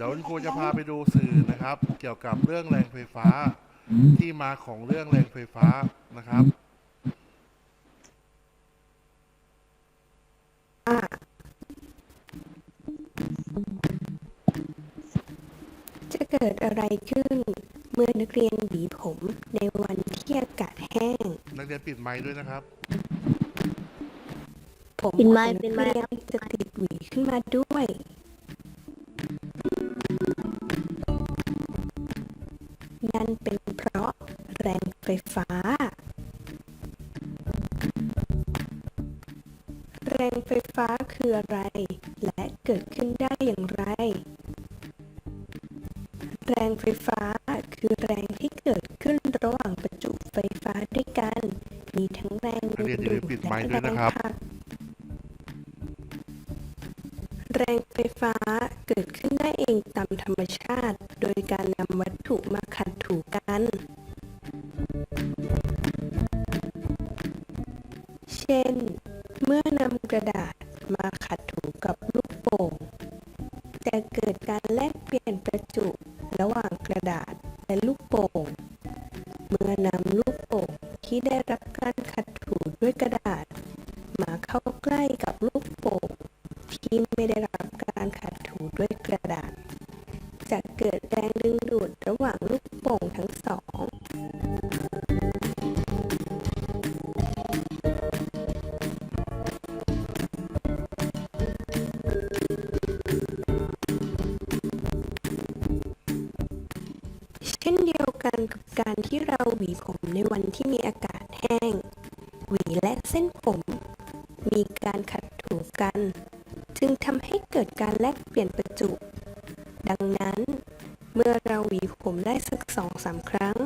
จะพาไปดูสื่อนะครับ เกี่ยวกับเรื่องแรงไฟฟ้า ที่มาของเรื่องแรงไฟฟ้านะครับจะเกิดอะไรขึ้น เมื่อนักเรียนหวีผมในวันที่อากาศแห้ง นักเรียนปิดไมค์ด้วยนะครับ ผมปิดไมขค์องปินัดกไมค์เรียนจะติดหวีขึ้นมาด้วย นั่นเป็นเพราะแรงไฟฟ้า แรงไฟฟ้าคืออะไร และเกิดขึ้นได้อย่างไร แรงไฟฟ้าคือแรงที่เกิดขึ้นระหว่างประจุไฟฟ้าด้วยกัน มีทั้งแรงนักเรียนอย่าลืมปิดไมค์ด้และวยแรนะงครับผ ลูกโป่ง ส้นผม มีการขัดถูกัน จึงทำให้เกิดการแลกเปลี่ยนประจุ ดังนั้น เมื่อเราหวีผมได้สักสองสามครั้ง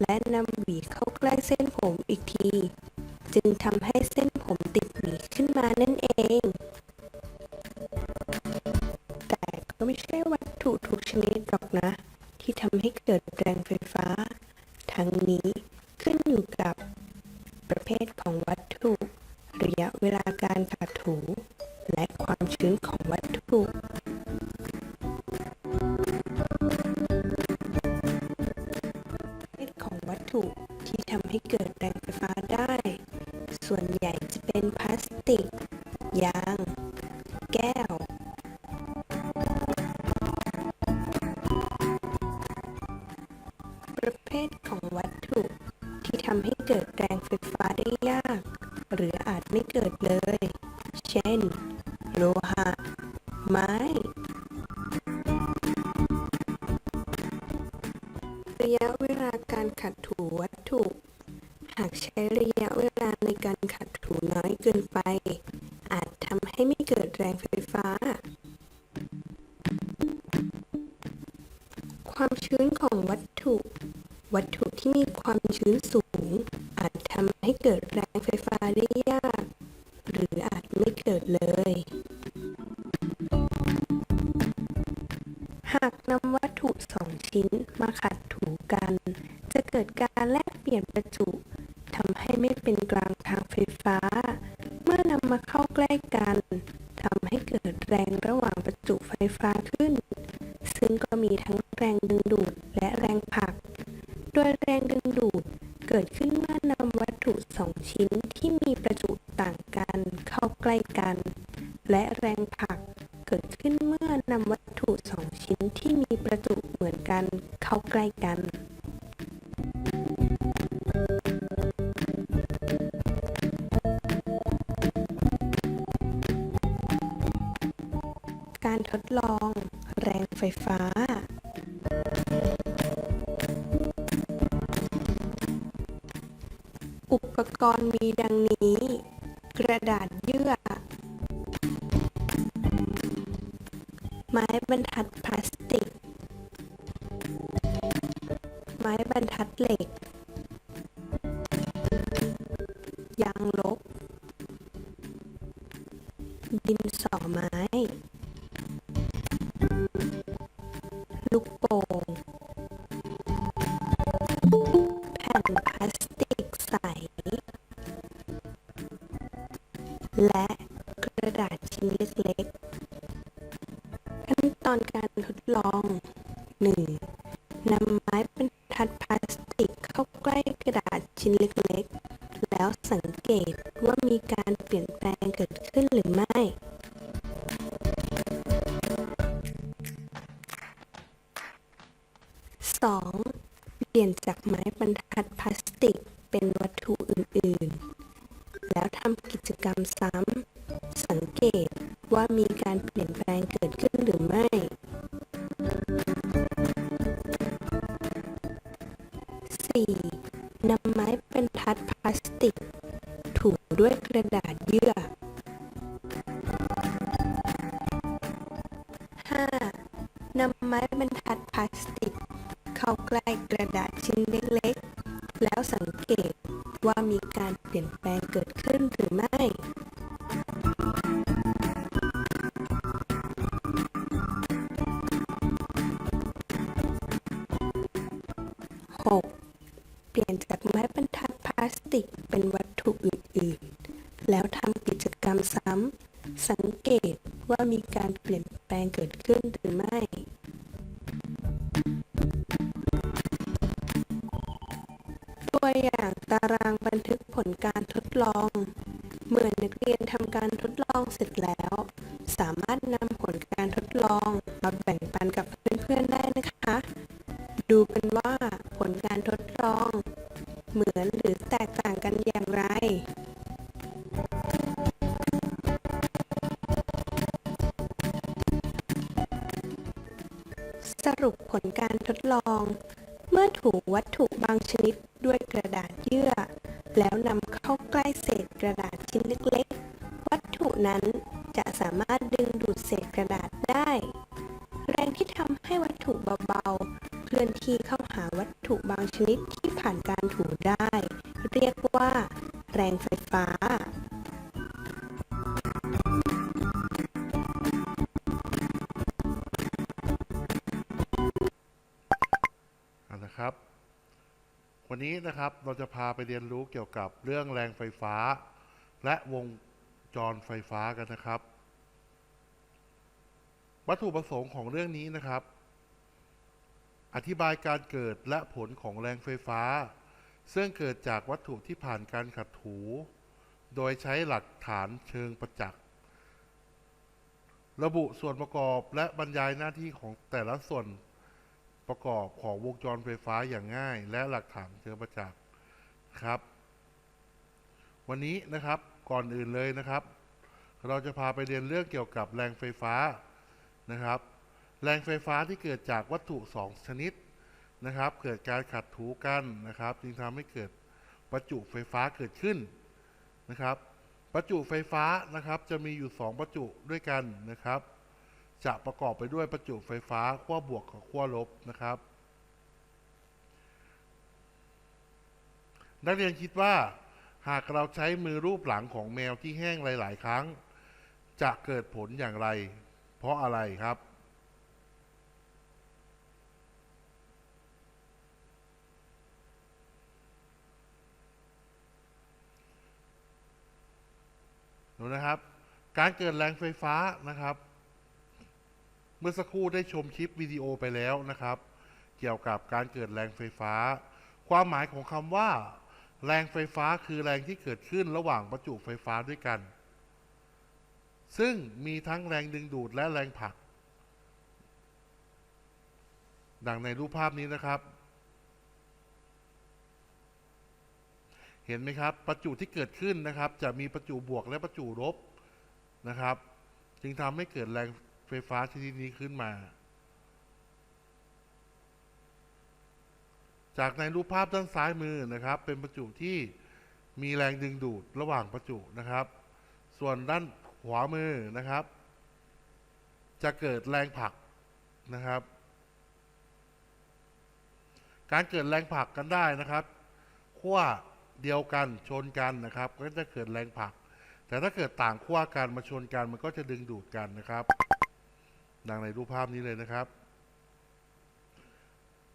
และนำหวีเข้าใกล้เส้นผมอีกที จึงทำให้เส้นผมติดหวีขึ้นมานั่นเอง แต่ก็ไม่ใช่วัตถุทุกชนิดหรอกนะ ที่ทำให้เกิดแรง ส่วนใหญ่ ความชื้นของวัตถุ วัตถุที่มีความชื้นสูง อาจทำให้เกิดแรงไฟฟ้า และแรงผลักเกิดขึ้นเมื่อนำวัตถุสองชิ้นที่มีประจุเหมือนกันเข้าใกล้กันการทดลอง แรงไฟฟ้า อุปกรณ์มีดัง ดินสอไม้ 2. เปลี่ยนจากไม้บรรทัดพลาสติกเป็นวัตถุอื่น ๆ แล้วทำกิจกรรมซ้ำ เปลี่ยนจากไม้บรรทัดพลาสติก ลอง เมื่อถูกวัตถุบางชนิด นะครับ วันนี้นะครับเราจะพาไปเรียนรู้เกี่ยวกับเรื่องแรงไฟฟ้า และวงจรไฟฟ้ากันนะครับ วัตถุประสงค์ของเรื่องนี้นะครับ อธิบายการเกิดและผลของแรงไฟฟ้า ซึ่งเกิดจากวัตถุที่ผ่านการขัดถู โดยใช้หลักฐานเชิงประจักษ์ระบุส่วนประกอบและบรรยายหน้าที่ของแต่ละส่วน ประกอบของวงจรไฟฟ้าอย่างง่าย และหลักฐานเชิงประจักษ์ครับ วันนี้นะครับก่อนอื่นเลยนะครับ เราจะพาไปเรียนเรื่องเกี่ยวกับแรงไฟฟ้านะครับ แรงไฟฟ้าที่เกิดจากวัตถุสองชนิดนะครับ เกิดการขัดถูกันนะครับ จึงทำให้เกิดประจุไฟฟ้าเกิดขึ้นนะครับ ประจุไฟฟ้านะครับจะมีอยู่สองประจุด้วยกันนะครับ จะประกอบไปด้วยประจุไฟฟ้าขั้วบวกกับขั้วลบนะครับ นักเรียนคิดว่า หากเราใช้มือรูปหลังของแมวที่แห้งหลาย ๆ ครั้ง จะเกิดผลอย่างไร เพราะอะไรครับดูนะครับ การเกิดแรงไฟฟ้านะครับ เมื่อสักครู่ได้ชมคลิปวิดีโอไปแล้วนะครับ เกี่ยวกับการเกิดแรงไฟฟ้า ความหมายของคำว่า แรงไฟฟ้าคือแรงที่เกิดขึ้นระหว่างประจุไฟฟ้าด้วยกัน ซึ่งมีทั้งแรงดึงดูดและแรงผลัก ดังในรูปภาพนี้นะครับ เห็นไหมครับ ประจุที่เกิดขึ้นนะครับ จะมีประจุบวกและประจุลบนะครับ จึงทำให้เกิดแรง ไฟฟ้าชนิดนี้ขึ้นมา จากในรูปภาพด้านซ้ายมือนะครับ เป็นประจุที่มีแรงดึงดูดระหว่างประจุนะครับ ส่วนด้านขวามือนะครับ จะเกิดแรงผลักนะครับ การเกิดแรงผลักกันได้นะครับขั้วเดียวกันชนกันนะครับ ก็จะเกิดแรงผลัก แต่ถ้าเกิดต่างขั้วกันมาชนกันมันก็จะดึงดูดกันนะครับ ดังในรูปภาพนี้เลยนะครับ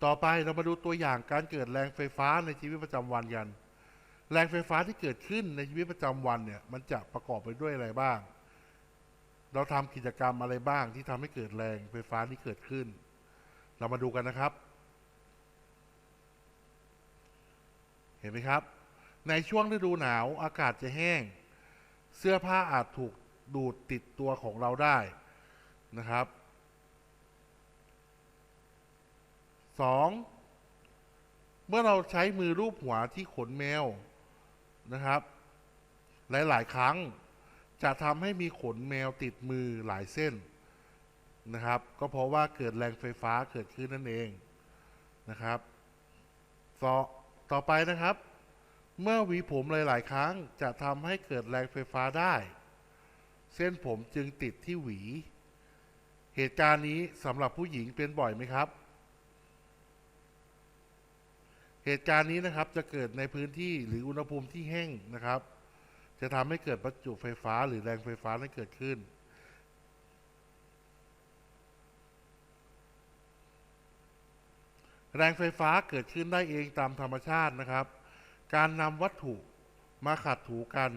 ต่อไปเรามาดูตัวอย่างการเกิดแรงไฟฟ้าในชีวิตประจำวันกัน แรงไฟฟ้าที่เกิดขึ้นในชีวิตประจำวันเนี่ย มันจะประกอบไปด้วยอะไรบ้าง เราทำกิจกรรมอะไรบ้างที่ทำให้เกิดแรงไฟฟ้าที่เกิดขึ้น เรามาดูกันนะครับ เห็นไหมครับ ในช่วงฤดูหนาวอากาศจะแห้ง เสื้อผ้าอาจถูกดูดติดตัวของเราได้ นะครับสองเมื่อเราใช้มือรูปหัวที่ขนแมวนะครับ หลาย ๆ ครั้งจะทำให้มีขนแมวติดมือหลายเส้นนะครับ ก็เพราะว่าเกิดแรงไฟฟ้าเกิดขึ้นนั่นเองนะครับต่อต่อไปนะครับ เมื่อหวีผมหลาย ๆ ครั้งจะทำให้เกิดแรงไฟฟ้าได้ เส้นผมจึงติดที่หวี เหตุการณ์นี้สำหรับผู้หญิงเป็นบ่อยไหมครับ เหตุการณ์นี้นะครับจะเกิดในพื้นที่หรืออุณหภูมิที่แห้งนะครับ จะทำให้เกิดประจุไฟฟ้าหรือแรงไฟฟ้านั้นเกิดขึ้น แรงไฟฟ้าเกิดขึ้นได้เองตามธรรมชาตินะครับ การนำวัตถุมาขัดถูกัน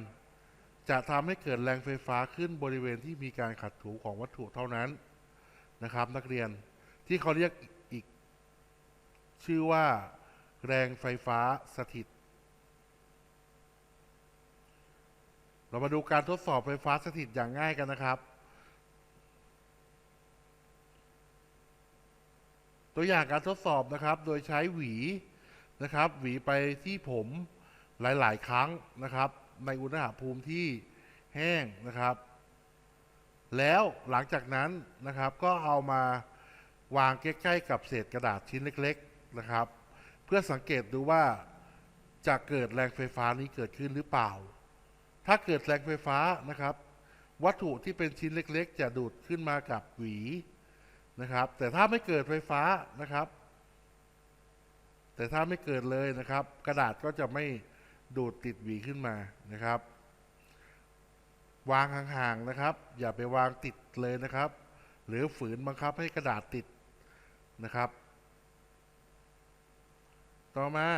จะทำให้เกิดแรงไฟฟ้าขึ้นบริเวณที่มีการขัดถูของวัตถุเท่านั้น นะครับ นักเรียนที่เขาเรียกอีก ชื่อว่า แรงไฟฟ้าสถิต เรามาดูการทดสอบไฟฟ้าสถิตอย่างง่ายกันนะครับ ตัวอย่างการทดสอบนะครับ โดยใช้หวีนะครับ หวีไปที่ผมหลาย ๆ ครั้งนะครับ ในอุณหภูมิที่แห้งนะครับ แล้วหลังจากนั้นนะครับก็เอามาวางใกล้ๆกับเศษกระดาษชิ้นเล็ก ๆนะครับ เพื่อสังเกตดูว่าจะเกิดแรงไฟฟ้านี้เกิดขึ้นหรือเปล่า ถ้าเกิดแรงไฟฟ้านะครับ วัตถุที่เป็นชิ้นเล็ก ๆ จะดูดขึ้นมากับหวีนะครับ แต่ถ้าไม่เกิดไฟฟ้านะครับ แต่ถ้าไม่เกิดเลยนะครับ กระดาษก็จะไม่ดูดติดหวีขึ้นมานะครับ วางห่างๆนะครับ อย่าไปวางติดเลยนะครับ หรือฝืนบังคับให้กระดาษติดนะครับ ต่อมา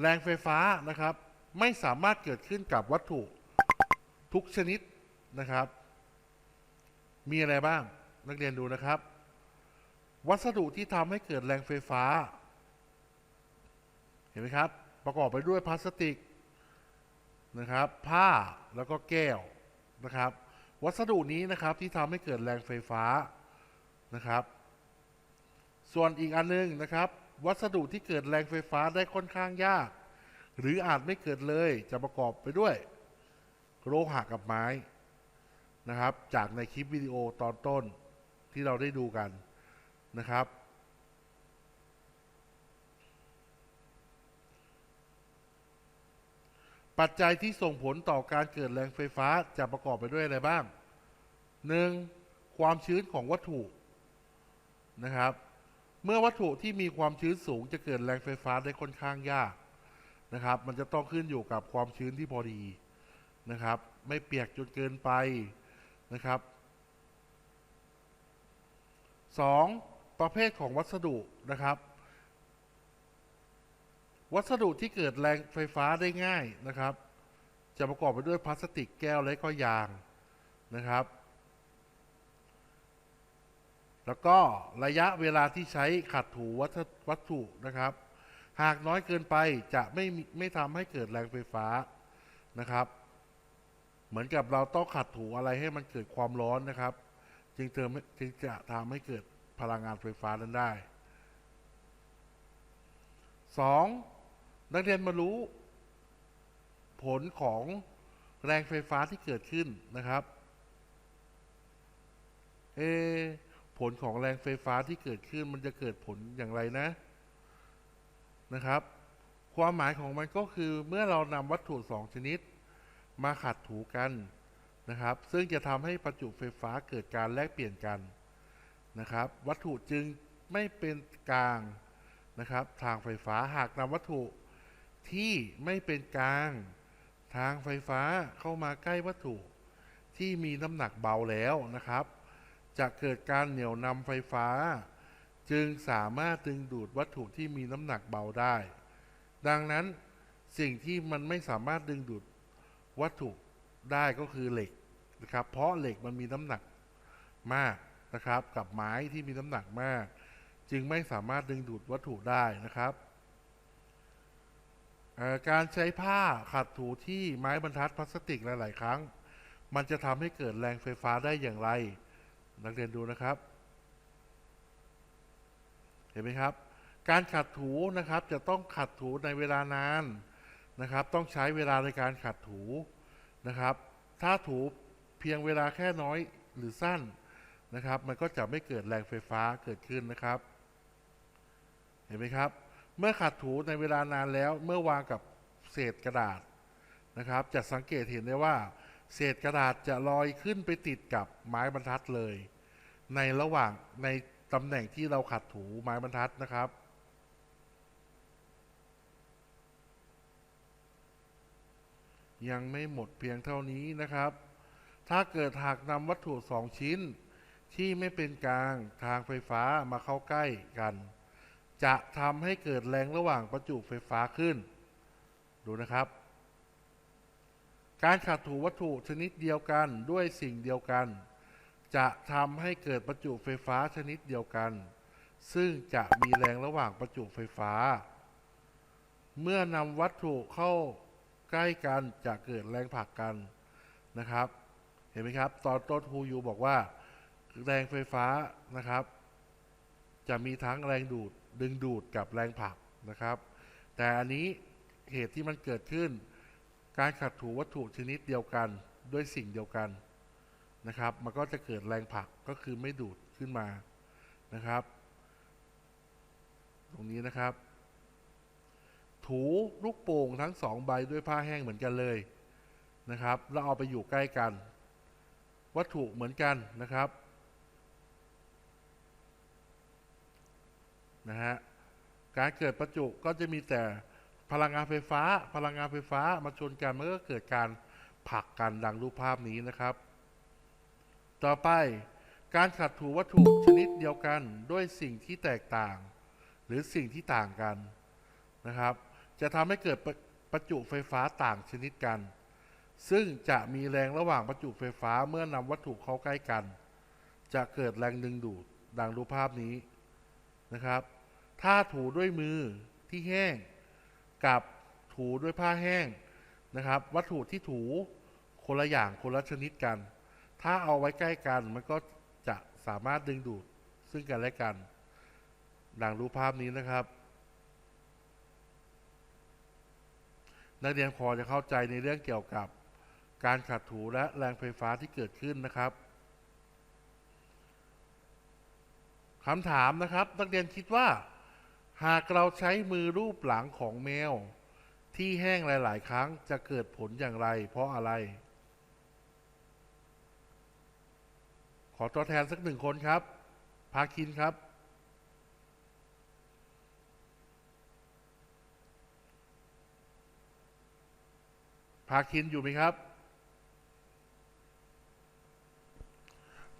แรงไฟฟ้านะครับ ไม่สามารถเกิดขึ้นกับวัตถุทุกชนิดนะครับ มีอะไรบ้าง นักเรียนดูนะครับ วัสดุที่ทำให้เกิดแรงไฟฟ้า เห็นไหมครับ ประกอบไปด้วยพลาสติก นะครับ ผ้าแล้วก็แก้วนะครับ วัสดุนี้นะครับที่ทำให้เกิดแรงไฟฟ้านะครับ ส่วนอีกอันนึงนะครับ วัสดุที่เกิดแรงไฟฟ้าได้ค่อนข้างยาก หรืออาจไม่เกิดเลยจะประกอบไปด้วย โลหะกับไม้นะครับ จากในคลิปวิดีโอตอนต้นที่เราได้ดูกันนะครับ ปัจจัยที่ส่งผลต่อการเกิดแรงไฟฟ้าจะประกอบไปด้วยอะไรบ้าง 1. ความชื้นของวัตถุนะครับ เมื่อวัตถุที่มีความชื้นสูงจะเกิดแรงไฟฟ้าได้ค่อนข้างยากนะครับ มันจะต้องขึ้นอยู่กับความชื้นที่พอดีนะครับ ไม่เปียกจนเกินไปนะครับ 2. ประเภทของวัสดุนะครับ วัสดุที่เกิดแรงไฟฟ้าได้ง่ายนะครับ จะประกอบไปด้วยพลาสติกแก้วและก็ยางนะครับ แล้วก็ระยะเวลาที่ใช้ขัดถูวัสวัตถุนะครับ หากน้อยเกินไปจะไม่ไม่ทำให้เกิดแรงไฟฟ้านะครับ เหมือนกับเราต้องขัดถูอะไรให้มันเกิดความร้อนนะครับ จึงเติมจึงจะทำให้เกิดพลังงานไฟฟ้านั้นได้ 2. นักเรียนมารู้ ผลของแรงไฟฟ้าที่เกิดขึ้นนะครับเอผลของแรงไฟฟ้าที่เกิดขึ้นมันจะเกิดผลอย่างไรนะนะครับ ความหมายของมันก็คือเมื่อเรานำวัตถุสองชนิด มาขัดถูกันนะครับ ซึ่งจะทำให้ประจุไฟฟ้าเกิดการแลกเปลี่ยนกันนะครับ วัตถุจึงไม่เป็นกลางนะครับ ทางไฟฟ้าหากนำวัตถุ ที่ไม่เป็นกลางทางไฟฟ้าเข้ามาใกล้วัตถุ ที่มีน้ำหนักเบาแล้วนะครับ จะเกิดการเหนี่ยวนำไฟฟ้า จึงสามารถดึงดูดวัตถุที่มีน้ำหนักเบาได้ ดังนั้นสิ่งที่มันไม่สามารถดึงดูดวัตถุได้ก็คือเหล็กนะครับ เพราะเหล็กมันมีน้ำหนักมากนะครับ กับไม้ที่มีน้ำหนักมาก จึงไม่สามารถดึงดูดวัตถุได้นะครับ การใช้ผ้าขัดถูที่ไม้บรรทัดพลาสติกหลาย ๆ ครั้ง มันจะทำให้เกิดแรงไฟฟ้าได้อย่างไร นักเรียนดูนะครับ เห็นไหมครับ การขัดถูนะครับจะต้องขัดถูในเวลานานนะครับ ต้องใช้เวลาในการขัดถูนะครับ ถ้าถูเพียงเวลาแค่น้อยหรือสั้นนะครับ มันก็จะไม่เกิดแรงไฟฟ้าเกิดขึ้นนะครับ เห็นไหมครับ เมื่อขัดถูในเวลานานแล้วเมื่อวางกับเศษกระดาษนะครับ จะสังเกตเห็นได้ว่า เศษกระดาษจะลอยขึ้นไปติดกับไม้บรรทัดเลย ในระหว่างในตำแหน่งที่เราขัดถูไม้บรรทัดนะครับยังไม่หมดเพียงเท่านี้นะครับ ถ้าเกิดหากนำวัตถุสองชิ้น ที่ไม่เป็นกลางทางไฟฟ้ามาเข้าใกล้กัน จะทำให้เกิดแรงระหว่างประจุไฟฟ้าขึ้น ดูนะครับ การขัดถูวัตถุชนิดเดียวกันด้วยสิ่งเดียวกัน จะทำให้เกิดประจุไฟฟ้าชนิดเดียวกัน ซึ่งจะมีแรงระหว่างประจุไฟฟ้า เมื่อนำวัตถุเข้าใกล้กันจะเกิดแรงผลักกันนะครับ เห็นไหมครับ ตอนต้นครูยูบอกว่า แรงไฟฟ้านะครับ จะมีทั้งแรงดูด ดึงดูดกับแรงผลักนะครับ แต่อันนี้เหตุที่มันเกิดขึ้น การขัดถูวัตถุชนิดเดียวกันด้วยสิ่งเดียวกันนะครับ มันก็จะเกิดแรงผลักก็คือไม่ดูดขึ้นมานะครับ ตรงนี้นะครับ ถูลูกโป่งทั้งสองใบด้วยผ้าแห้งเหมือนกันเลยนะครับ แล้วเอาไปอยู่ใกล้กัน วัตถุเหมือนกันนะครับ นะฮะการเกิดประจุก็จะมีแต่พลังงานไฟฟ้า พลังงานไฟฟ้ามาชนกันมันก็เกิดการผลักกันดังรูปภาพนี้นะครับ ต่อไปการขัดถูวัตถุชนิดเดียวกันด้วยสิ่งที่แตกต่าง หรือสิ่งที่ต่างกันนะครับ จะทำให้เกิดประประจุไฟฟ้าต่างชนิดกัน ซึ่งจะมีแรงระหว่างประจุไฟฟ้าเมื่อนำวัตถุเข้าใกล้กัน จะเกิดแรงดึงดูดดังรูปภาพนี้ นะครับ ถ้าถูด้วยมือที่แห้ง กับถูด้วยผ้าแห้งนะครับ วัตถุที่ถูคนละอย่างคนละชนิดกัน ถ้าเอาไว้ใกล้กันมันก็จะสามารถดึงดูดซึ่งกันและกัน ดังรูปภาพนี้นะครับ นักเรียนพอจะเข้าใจในเรื่องเกี่ยวกับการขัดถูและแรงไฟฟ้าที่เกิดขึ้นนะครับ คำถามนะครับ นักเรียนคิดว่า หากเราใช้มือรูปหลังของแมว ที่แห้งหลาย ๆ ครั้งจะเกิดผลอย่างไร เพราะอะไร ขอตัวแทนสักหนึ่งคนครับ พาคินครับ พาคินอยู่ไหมครับ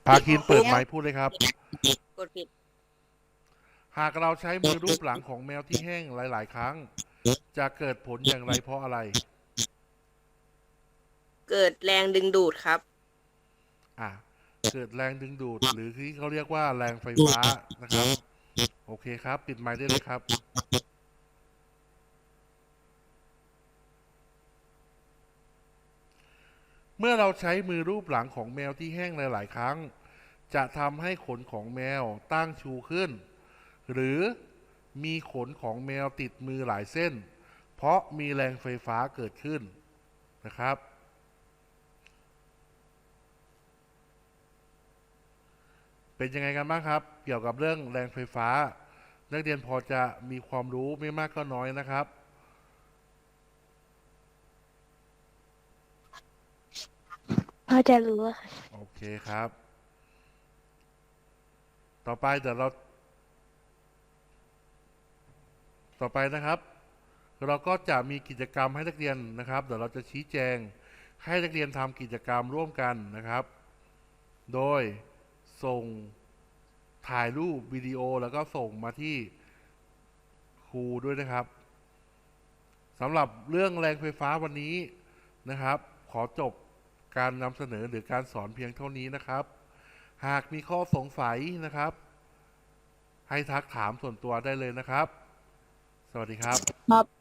พาคินเปิดไมค์พูดเลยครับ กดผิด หากเราใช้มือรูปหลังของแมวที่แห้งหลาย ๆ ครั้ง จะเกิดผลอย่างไรเพราะอะไร เกิดแรงดึงดูดครับ อะเกิดแรงดึงดูด หรือที่เขาเรียกว่าแรงไฟฟ้านะครับ โอเคครับ ปิดไมค์ได้เลยครับเมื่อเราใช้มือรูปหลังของแมวที่แห้งหลาย ๆ ครั้ง จะทำให้ขนของแมวตั้งชูขึ้น หรือมีขนของแมวติดมือหลายเส้น เพราะมีแรงไฟฟ้าเกิดขึ้นนะครับ เป็นยังไงกันบ้างครับ เกี่ยวกับเรื่องแรงไฟฟ้า นักเรียนพอจะมีความรู้ไม่มากก็น้อยนะครับพอจะรู้อะค่ะ โอเคครับ ต่อไปเดี๋ยวเรา ต่อไปนะครับ เราก็จะมีกิจกรรมให้นักเรียนนะครับ เดี๋ยวเราจะชี้แจงให้นักเรียนทำกิจกรรมร่วมกันนะครับ โดยส่งถ่ายรูปวิดีโอแล้วก็ส่งมาที่ครูด้วยนะครับสำหรับเรื่องแรงไฟฟ้าวันนี้นะครับ ขอจบการนำเสนอหรือการสอนเพียงเท่านี้นะครับ หากมีข้อสงสัยนะครับ ให้ทักถามส่วนตัวได้เลยนะครับ สวัสดีครับครับ